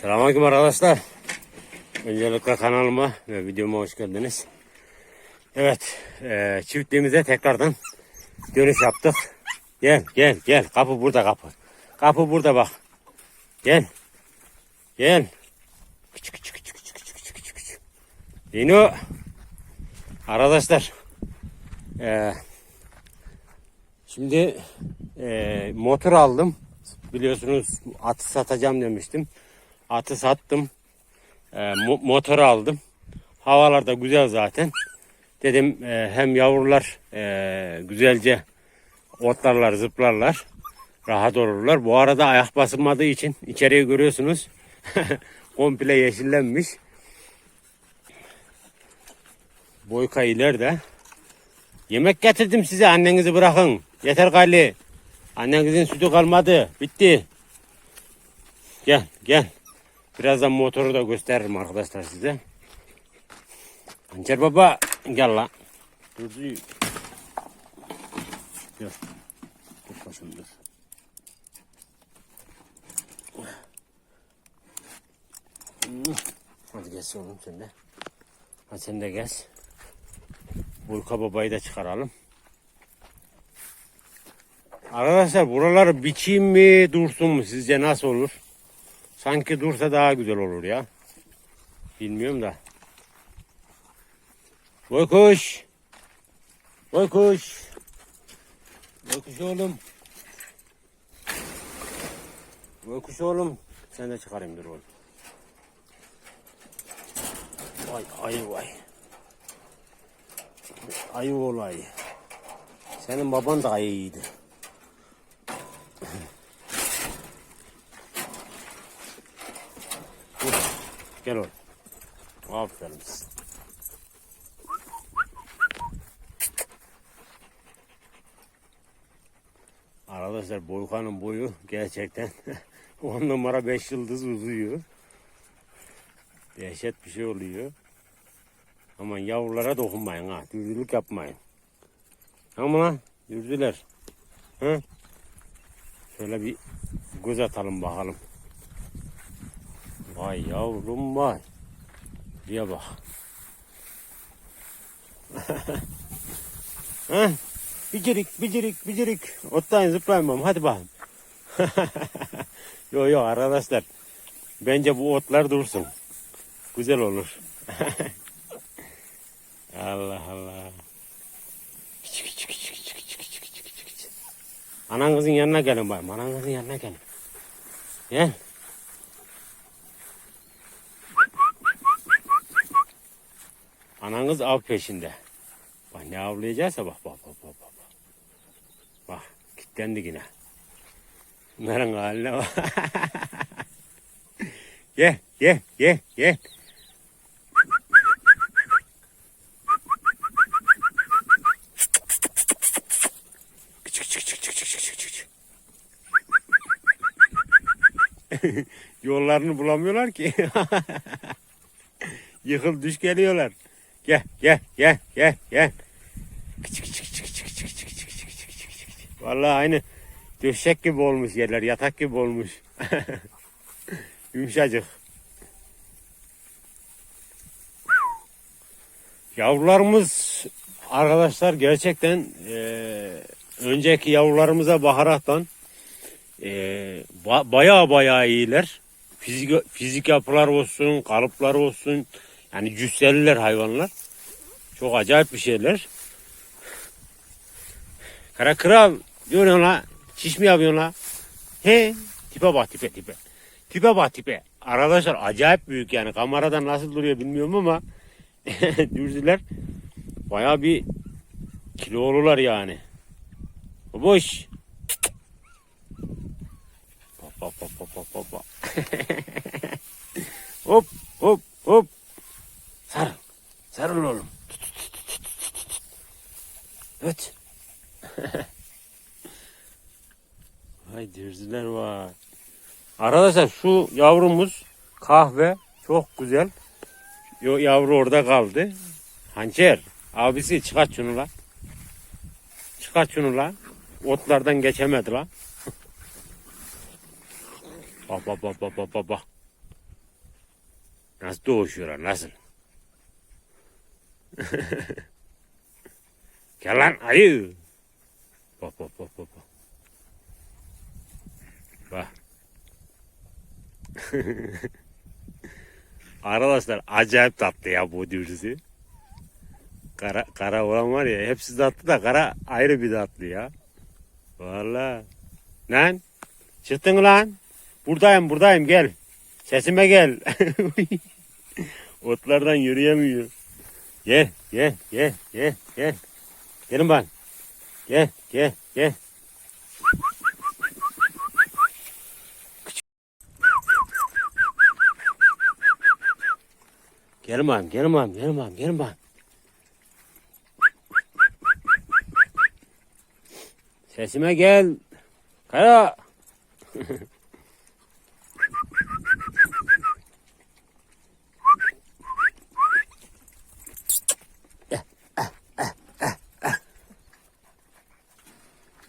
Selamünaleyküm arkadaşlar. Öncelikle kanalıma ve videoma hoş geldiniz. Evet, e, çiftliğimize tekrardan dönüş yaptık. Gel, gel, gel. Kapı burada kapı. Kapı burada bak. Gel. Gel. Küçük küçük küçük küçük küçük küçük küçük. küçük. Dino. Arkadaşlar. E, şimdi e, motor aldım. Biliyorsunuz atı satacağım demiştim. Atı sattım. E, mo- motoru aldım. Havalar da güzel zaten. Dedim e, hem yavrular e, güzelce otlarlar, zıplarlar. Rahat olurlar. Bu arada ayak basılmadığı için içeriye görüyorsunuz. Komple yeşillenmiş. Boyka ileride. Yemek getirdim size. Annenizi bırakın. Yeter gayli. Annenizin sütü kalmadı. Bitti. Gel gel. Birazdan motoru da gösteririm arkadaşlar size. Hançer baba gel la. Dur dur. Dur. Dur başım dur. Hadi geç oğlum sen de. Hadi sen de geç. Burka babayı da çıkaralım. Arkadaşlar buraları biçeyim mi dursun mu sizce nasıl olur? Sanki dursa daha güzel olur ya. Bilmiyorum da. Boykuş. Boykuş. Boykuş oğlum. Boykuş oğlum. Sen de çıkarayım dur oğlum. Vay ayı vay. Ayı oğlu ayı. Senin baban da ayıydı. Gel oğlum. Aferin. Arkadaşlar Boykan'ın boyu gerçekten 10 numara 5 yıldız uzuyor. Dehşet bir şey oluyor. Aman yavrulara dokunmayın ha. Dürzülük yapmayın. Ama lan dürzüler. Hı? Şöyle bir göz atalım bakalım. Vay yavrum vay. Buraya bak. Heh, bicirik bicirik bicirik. Otlayın zıplayın babam hadi bakalım. yo yo arkadaşlar. Bence bu otlar dursun. Güzel olur. Allah Allah. Küçük küçük küçük küçük küçük küçük küçük küçük. Ananızın yanına gelin bayım. Ananızın yanına gelin. Gel. Ananız av peşinde. Bak ne avlayacaksa bak bak bak bak bak. Bak, kilitlendi yine. Bunların haline bak. gel gel gel gel. Yollarını bulamıyorlar ki. Yıkıl düş geliyorlar. Gel gel gel gel gel. Küçük küçük küçük küçük küçük küçük küçük küçük küçük küçük. Vallahi aynı döşek gibi olmuş yerler, yatak gibi olmuş. Yumuşacık. Yavrularımız arkadaşlar gerçekten eee, önceki yavrularımıza baharattan eee ba- bayağı bayağı iyiler. Fizik, fizik yapılar olsun, kalıplar olsun. Yani cüsseliler hayvanlar. Çok acayip bir şeyler. Kara kral diyorsun la. Çiş mi yapıyorsun? He. Tipe bak tipe tipe. Tipe bak tipe. Arkadaşlar acayip büyük yani. Kameradan nasıl duruyor bilmiyorum ama dürzüler baya bir kilolular yani. Boş. Hop hop hop hop hop hop. hop hop hop. Sarıl. Sarıl oğlum. Evet. Hay dürzüler var. Arkadaşlar şu yavrumuz kahve çok güzel. Yavru orada kaldı. Hançer abisi çıkart şunu la. Çıkart şunu la. Otlardan geçemedi la. bak bak bak bak bak bak. Nasıl doğuşuyorlar nasıl? Gel lan ayı. Bak bak bak bak. bak. Arkadaşlar acayip tatlı ya bu dürüsü. Kara, kara olan var ya hepsi tatlı da kara ayrı bir tatlı ya. Vallahi. Lan çıktın lan. Buradayım buradayım gel. Sesime gel. Otlardan yürüyemiyor. Gel gel gel gel gel. Gelin bak. Gel gel gel. Gelin bak gelin bak gelin bak gelin bak. Sesime gel. Kara.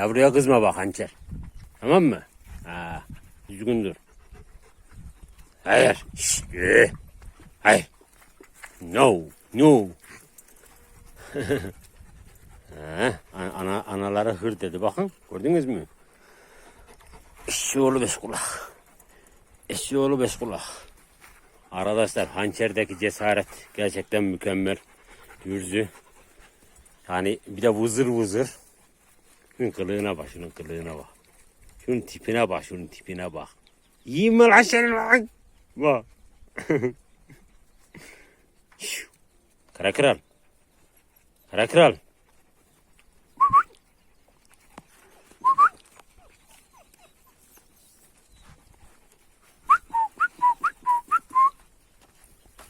Yavruya kızma bak hançer. Tamam mı? Ha, düzgün dur. Hayır. Şşt, ee. Hayır. No. No. ha, ana, anaları hır dedi bakın. Gördünüz mü? Eşyoğlu beş kulak. Eşyoğlu beş kulak. Arkadaşlar hançerdeki cesaret gerçekten mükemmel. Yürzü. Yani bir de vızır vızır. Şunun kılığına bak, şunun kılığına bak. Şunun tipine bak, şunun tipine bak. Yiyeyim mi lan? Bak. Kara kral. Kara kral.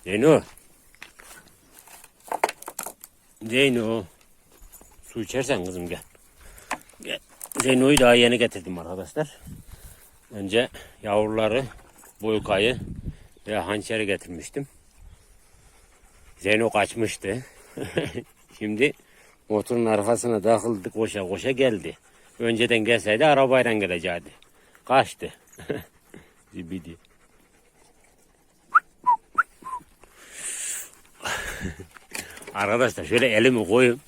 Zeyno. Zeyno. Su içersen kızım gel. Zeyno'yu daha yeni getirdim arkadaşlar. Önce yavruları, boykayı ve hançeri getirmiştim. Zeyno kaçmıştı. Şimdi motorun arkasına takıldı koşa koşa geldi. Önceden gelseydi arabayla gelecekti. Kaçtı. Zibidi. Arkadaşlar şöyle elimi koyayım.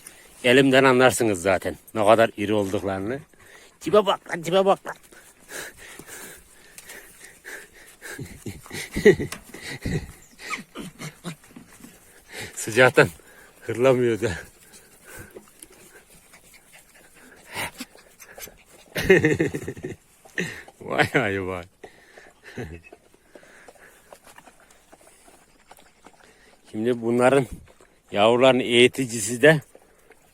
Elimden anlarsınız zaten ne kadar iri olduklarını. Tipe bak lan tipe bak lan. Sıcaktan hırlamıyor da. vay ay vay. Şimdi bunların yavruların eğiticisi de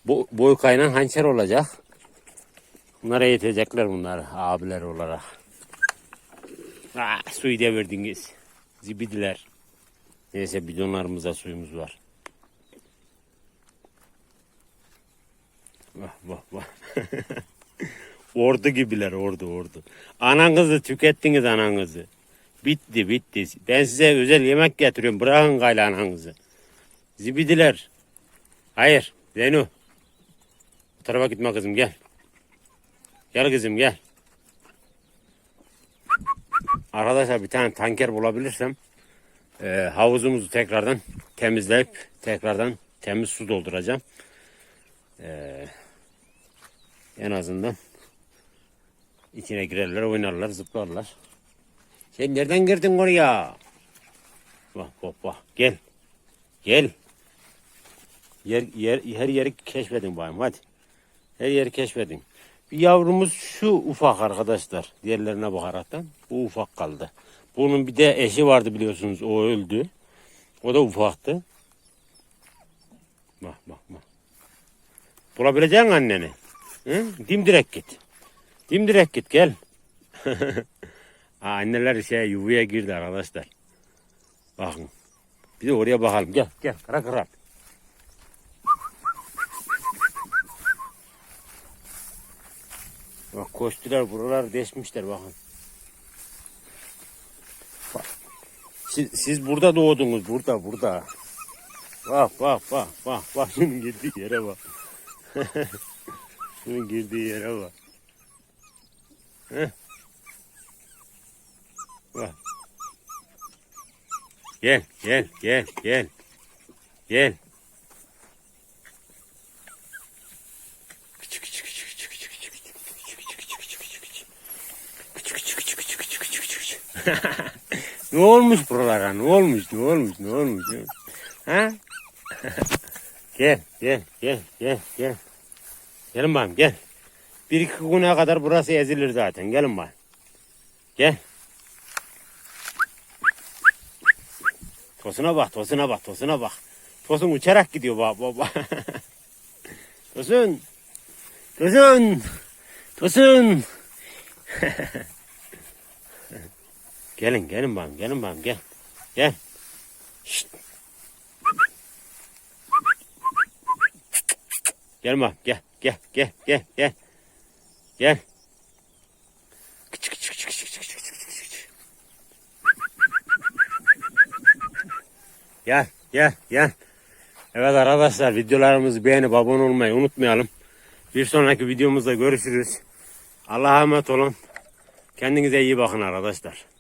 bu boy kaynan hançer olacak. Bunlar eğitecekler bunları abiler olarak. Ah, suyu da verdiniz. Zibidiler. Neyse bidonlarımızda suyumuz var. Vah vah vah. ordu gibiler ordu ordu. Ananızı tükettiniz ananızı. Bitti bitti. Ben size özel yemek getiriyorum. Bırakın gayla ananızı. Zibidiler. Hayır. Zeyno. Bu tarafa gitme kızım gel. Gel kızım gel. Arkadaşlar bir tane tanker bulabilirsem e, havuzumuzu tekrardan temizleyip tekrardan temiz su dolduracağım. E, en azından içine girerler, oynarlar, zıplarlar. Sen nereden girdin oraya? Bak bak bak gel. Gel. Yer, yer, her yeri keşfedin bayım hadi. Her yeri keşfedin. Yavrumuz şu ufak arkadaşlar. Diğerlerine bakaraktan. Bu ufak kaldı. Bunun bir de eşi vardı biliyorsunuz. O öldü. O da ufaktı. Bak bak bak. Bulabileceksin anneni. Hı? Dimdirek git. Dimdirek git gel. ha, anneler şey yuvaya girdi arkadaşlar. Bakın. Bir de oraya bakalım. Gel gel kara kral. Bak koştular buralar deşmişler bakın. Bak. Siz, siz burada doğdunuz burada burada. Bak bak bak bak bak şunun girdiği yere bak. şunun girdiği yere bak. Heh. Bak. Gel gel gel gel. Gel. Ne olmuş buralara? Ne olmuş? Ne olmuş? Ne olmuş? Ne olmuş? Ha? gel, gel, gel, gel, gel. Gelin bakayım, gel. Bir iki güne kadar burası ezilir zaten. Gelin bakayım. Gel. Tosuna bak, tosuna bak, tosuna bak. Tosun uçarak gidiyor bak baba. Tosun. Tosun. Tosun. Gelin, gelin bakayım, gelin bakayım, gel. Gel. Şşt. Gel bak, gel, gel, gel, gel, gel. Gel. Küçük küçük küçük küçük küçük küçük küçük. Gel, gel, gel. Evet arkadaşlar videolarımızı beğenip abone olmayı unutmayalım. Bir sonraki videomuzda görüşürüz. Allah'a emanet olun. Kendinize iyi bakın arkadaşlar.